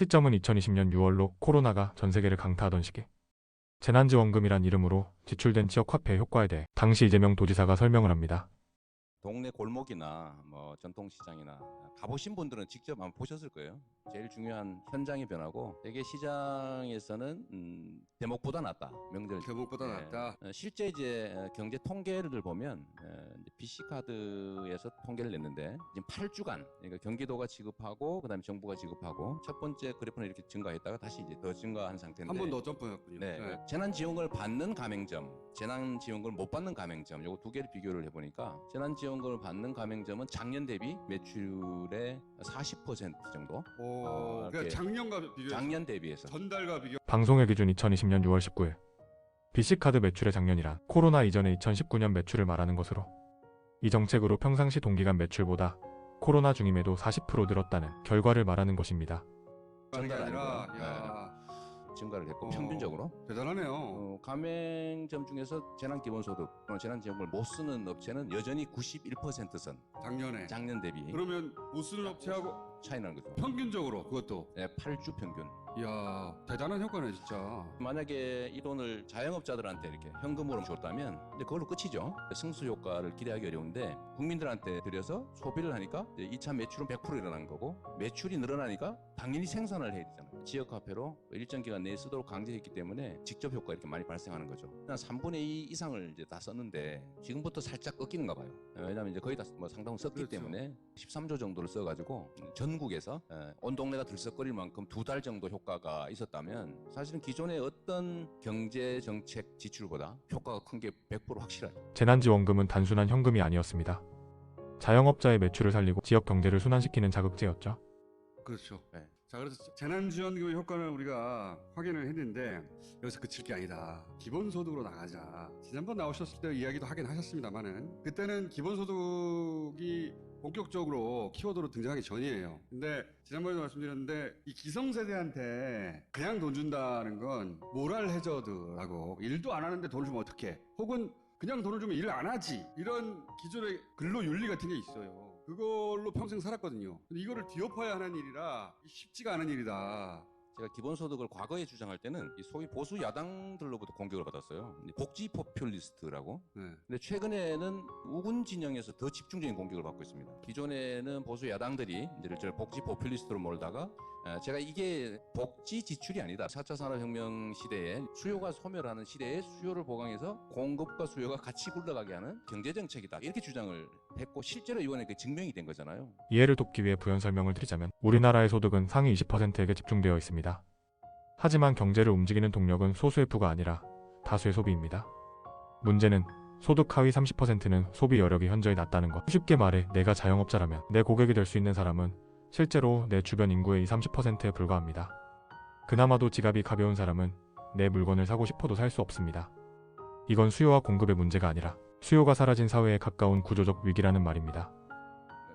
시점은 2020년 6월로 코로나가 전 세계를 강타하던 시기. 재난지원금이란 이름으로 지출된 지역 화폐 효과에 대해 당시 이재명 도지사가 설명을 합니다. 동네 골목이나 뭐 전통시장이나 가보신 분들은 직접 한번 보셨을 거예요. 제일 중요한 현장의 변화고 대개 시장에서는 음, 대목보다 낫다. 명절 대목보다 예. 낫다. 어, 실제 이제 어, 경제 통계를 보면 어, BC 카드에서 통계를 냈는데 지금 8주간 그러니까 경기도가 지급하고 그다음에 정부가 지급하고 첫 번째 그래프는 이렇게 증가했다가 다시 이제 더 증가한 상태인데 한 번 더 점프했군요. 네, 네. 재난 지원금을 받는 가맹점, 재난 지원금을 못 받는 가맹점, 요거 두 개를 비교를 해 보니까 재난 지원금을 받는 가맹점은 작년 대비 매출의 40% 정도, 오, 어, 그러니까 이렇게 작년과 비교해서 작년 대비해서 전달과 비교. 방송의 기준 2020년 6월 19일. BC카드 매출의 작년이란 코로나 이전의 2019년 매출을 말하는 것으로 이 정책으로 평상시 동기간 매출보다 코로나 중임에도 40% 늘었다는 결과를 말하는 것입니다. 전달 아니라. 야, 증가를 했고 어. 평균적으로 대단하네요. 어, 가맹점 중에서 재난기본소득 또는 재난지원금을 못 쓰는 업체는 여전히 91%선 작년에. 작년 대비 그러면 못 쓰는 업체하고 차이 나는 거죠. 평균적으로 그것도. 네, 8주 평균. 이야, 대단한 효과네 진짜. 만약에 이 돈을 자영업자들한테 이렇게 현금으로 줬다면 이제 그걸로 끝이죠. 승수 효과를 기대하기 어려운데 국민들한테 들여서 소비를 하니까 이제 2차 매출은 100% 일어난 거고 매출이 늘어나니까 당연히 생산을 해야 되잖아요. 지역 화폐로 일정 기간 내에 쓰도록 강제했기 때문에 직접 효과 이렇게 많이 발생하는 거죠. 한 3분의 2 이상을 이제 다 썼는데 지금부터 살짝 꺾이는가 봐요. 어, 왜냐하면 이제 거의 다 뭐 상당히 썼기 그렇죠. 때문에 13조 정도를 써가지고 전국에서 에, 온 동네가 들썩거릴 만큼 두 달 정도 효과 가 있었다면 사실은 기존의 어떤 경제 정책 지출보다 효과가 큰 게 100% 확실하죠. 재난지원금은 단순한 현금이 아니었습니다. 자영업자의 매출을 살리고 지역 경제를 순환시키는 자극제였죠. 그렇죠. 네. 자, 그래서 재난지원금의 효과는 우리가 확인을 했는데 여기서 그칠 게 아니다. 기본소득으로 나가자. 지난번 나오셨을 때 이야기도 하긴 하셨습니다만은 그때는 기본소득이 본격적으로 키워드로 등장하기 전이에요. 근데 지난번에도 말씀드렸는데 이 기성세대한테 그냥 돈 준다는 건 모랄 해저드라고 일도 안 하는데 돈을 주면 어떡해. 혹은 그냥 돈을 주면 일을 안 하지. 이런 기존의 근로 윤리 같은 게 있어요. 그걸로 평생 살았거든요. 근데 이거를 뒤엎어야 하는 일이라 쉽지가 않은 일이다. 제가 기본소득을 과거에 주장할 때는 이 소위 보수 야당들로부터 공격을 받았어요. 이 복지 포퓰리스트라고. 네. 근데 최근에는 우군 진영에서 더 집중적인 공격을 받고 있습니다. 기존에는 보수 야당들이 이제 저 복지 포퓰리스트로 몰다가 어, 제가 이게 복지 지출이 아니다. 4차 산업혁명 시대에 수요가 소멸하는 시대에 수요를 보강해서 공급과 수요가 같이 굴러가게 하는 경제정책이다. 이렇게 주장을 했고 실제로 이번에 그 증명이 된 거잖아요. 이해를 돕기 위해 부연 설명을 드리자면 우리나라의 소득은 상위 20%에게 집중되어 있습니다. 하지만 경제를 움직이는 동력은 소수의 부가 아니라 다수의 소비입니다. 문제는 소득 하위 30%는 소비 여력이 현저히 낮다는 것. 쉽게 말해 내가 자영업자라면 내 고객이 될 수 있는 사람은 실제로 내 주변 인구의 20, 30%에 불과합니다. 그나마도 지갑이 가벼운 사람은 내 물건을 사고 싶어도 살 수 없습니다. 이건 수요와 공급의 문제가 아니라 수요가 사라진 사회에 가까운 구조적 위기라는 말입니다.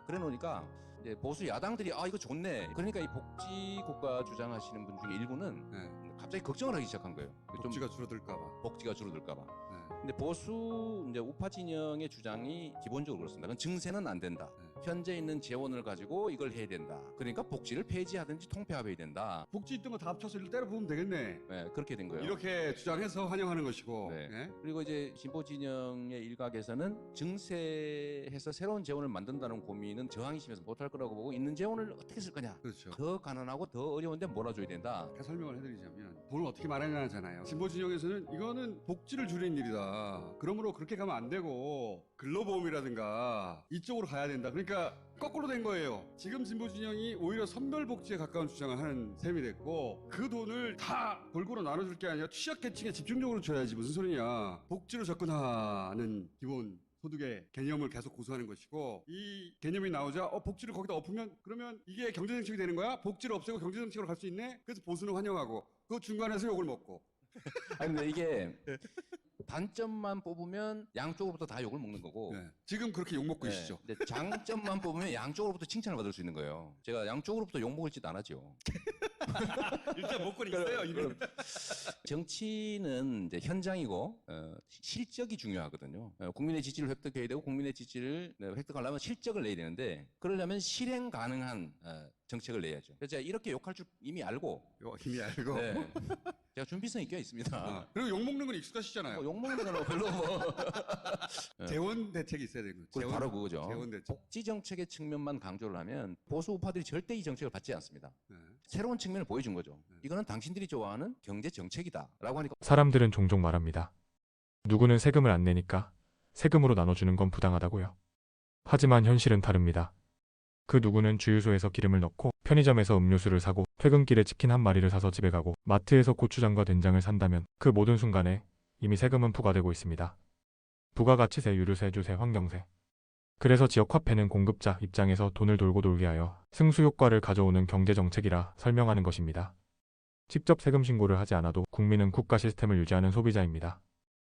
그래 놓으니까 이제 보수 야당들이 아 이거 좋네. 그러니까 이 복지 국가 주장하시는 분 중에 일부는 네. 갑자기 걱정을 하기 시작한 거예요. 좀 복지가 줄어들까봐. 복지가 줄어들까봐. 네. 근데 보수 이제 우파 진영의 주장이 기본적으로 그렇습니다. 증세는 안 된다. 네. 현재 있는 재원을 가지고 이걸 해야 된다. 그러니까 복지를 폐지하든지 통폐합해야 된다. 복지 있던 거 다 합쳐서 일 때려 부으면 되겠네. 네, 그렇게 된 거예요. 이렇게 주장해서 환영하는 것이고. 네. 예? 그리고 이제 진보 진영의 일각에서는 증세해서 새로운 재원을 만든다는 고민은 저항이 심해서 못할 거라고 보고 있는 재원을 어떻게 쓸 거냐. 그렇죠. 더 가난하고 더 어려운데 몰아줘야 된다. 이렇게 설명을 해드리자면 돈을 어떻게 마련하잖아요. 진보 진영에서는 이거는 복지를 줄이는 일이다. 그러므로 그렇게 가면 안 되고 근로보험이라든가 이쪽으로 가야 된다. 그러니까 거꾸로 된 거예요. 지금 진보 진영이 오히려 선별복지에 가까운 주장을 하는 셈이 됐고 그 돈을 다 골고루 나눠줄 게 아니라 취약계층에 집중적으로 줘야지 무슨 소리냐. 복지로 접근하는 기본 소득의 개념을 계속 고수하는 것이고 이 개념이 나오자 어 복지를 거기다 엎으면 그러면 이게 경제정책이 되는 거야? 복지를 없애고 경제정책으로 갈 수 있네? 그래서 보수는 환영하고 그 중간에서 욕을 먹고 아니 근데 이게 단점만 뽑으면 양쪽으로부터 다 욕을 먹는 거고 네. 지금 그렇게 욕 먹고 네, 계시죠? 근데 장점만 뽑으면 양쪽으로부터 칭찬을 받을 수 있는 거예요. 제가 양쪽으로부터 욕 먹을 짓 안 하죠. 일단 먹고 있어요. 이미. 정치는 이제 현장이고 어, 시- 실적이 중요하거든요. 어, 국민의 지지를 획득해야 되고 국민의 지지를 네, 획득하려면 실적을 내야 되는데 그러려면 실행 가능한 어, 정책을 내야죠. 그래서 제가 이렇게 욕할 줄 이미 알고 이거 이미 알고. 네, 제가 준비성이 꽤 있습니다. 어. 그리고 욕 먹는 건 익숙하시잖아요. 뭐 욕 먹는 거는 별로 뭐 네. 재원 대책이 있어야 되는 거죠. 그리고 바로 그거죠. 재원 대책. 복지 정책의 측면만 강조를 하면 보수 우파들이 절대 이 정책을 받지 않습니다. 네. 새로운 측면을 보여준 거죠. 네. 이거는 당신들이 좋아하는 경제 정책이다라고 하니까 사람들은 종종 말합니다. 누구는 세금을 안 내니까 세금으로 나눠주는 건 부당하다고요. 하지만 현실은 다릅니다. 그 누구는 주유소에서 기름을 넣고 편의점에서 음료수를 사고 퇴근길에 치킨 한 마리를 사서 집에 가고 마트에서 고추장과 된장을 산다면 그 모든 순간에 이미 세금은 부과되고 있습니다. 부가가치세, 유류세, 주세, 환경세. 그래서 지역화폐는 공급자 입장에서 돈을 돌고 돌게 하여 승수 효과를 가져오는 경제정책이라 설명하는 것입니다. 직접 세금 신고를 하지 않아도 국민은 국가 시스템을 유지하는 소비자입니다.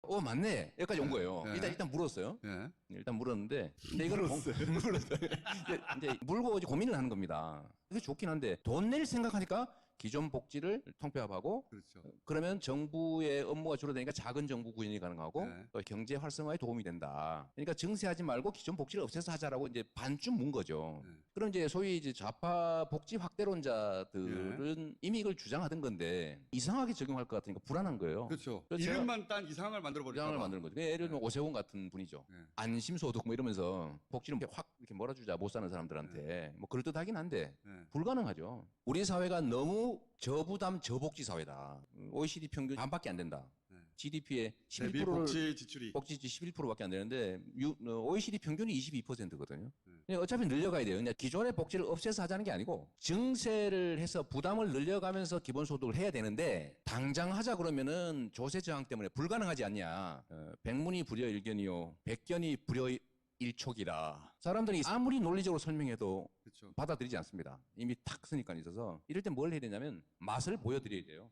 어 맞네 여기까지 온 거예요. 네. 일단 일단 물었어요. 네. 일단 물었는데 근데 이거를 공- 물었어요. 이제, 이제 물고 이제 고민을 하는 겁니다. 그게 좋긴 한데 돈 낼 생각하니까 기존 복지를 통폐합하고 그렇죠. 그러면 정부의 업무가 줄어드니까 작은 정부 구현이 가능하고 네. 또 경제 활성화에 도움이 된다. 그러니까 증세하지 말고 기존 복지를 없애서 하자라고 이제 반쯤 문 거죠. 네. 그럼 이제 소위 이제 좌파 복지 확대론자들은 네. 이미 이걸 주장하던 건데 이상하게 적용할 것 같으니까 불안한 거예요. 그렇죠. 이름만 딴 이상을 만들어 주장을 봐. 만드는 거죠. 예를 들면 오세훈 같은 분이죠. 네. 안심소득 뭐 이러면서 복지를 이렇게 확 이렇게 몰아주자 못 사는 사람들한테 뭐 그럴듯하긴 한데 네. 불가능하죠. 우리 사회가 너무 저부담 저복지 사회다. OECD 평균 반밖에 안 된다. 네. GDP의 대비 11%를 복지 지출이 복지지 11%밖에 안 되는데 유- 어, OECD 평균이 22%거든요. 네. 어차피 늘려가야 돼요. 그냥 기존의 복지를 없애서 하자는 게 아니고 증세를 해서 부담을 늘려가면서 기본소득을 해야 되는데 당장 하자 그러면은 조세 저항 때문에 불가능하지 않냐. 어, 백문이 불여 일견이요, 백견이 불여 일촉이라. 사람들이 아무리 논리적으로 설명해도 그렇죠. 받아들이지 않습니다. 이미 탁 쓰니까 있어서 이럴 때 뭘 해야 되냐면 맛을 보여드려야 돼요.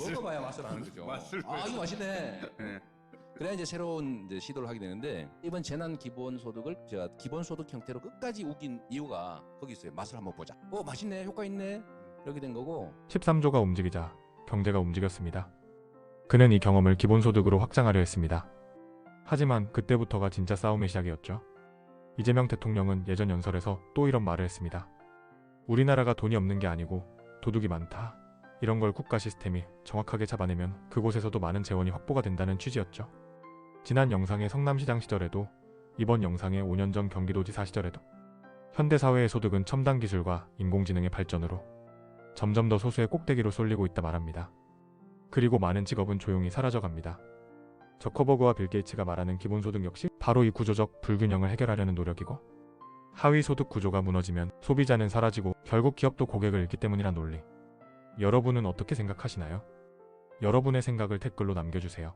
먹어봐야 맛을 아는 거죠. 맛을 아 이거 맛있네. 네. 그래야 이제 새로운 이제 시도를 하게 되는데 이번 재난 기본 소득을 제가 기본 소득 형태로 끝까지 우긴 이유가 거기 있어요. 맛을 한번 보자. 어 맛있네, 효과 있네. 이렇게 된 거고 13조가 움직이자 경제가 움직였습니다. 그는 이 경험을 기본소득으로 확장하려 했습니다. 하지만 그때부터가 진짜 싸움의 시작이었죠. 이재명 대통령은 예전 연설에서 또 이런 말을 했습니다. 우리나라가 돈이 없는 게 아니고 도둑이 많다. 이런 걸 국가 시스템이 정확하게 잡아내면 그곳에서도 많은 재원이 확보가 된다는 취지였죠. 지난 영상의 성남시장 시절에도 이번 영상의 5년 전 경기도지사 시절에도 현대사회의 소득은 첨단 기술과 인공지능의 발전으로 점점 더 소수의 꼭대기로 쏠리고 있다 말합니다. 그리고 많은 직업은 조용히 사라져갑니다. 저커버그와 빌 게이츠가 말하는 기본소득 역시 바로 이 구조적 불균형을 해결하려는 노력이고 하위 소득 구조가 무너지면 소비자는 사라지고 결국 기업도 고객을 잃기 때문이란 논리. 여러분은 어떻게 생각하시나요? 여러분의 생각을 댓글로 남겨주세요.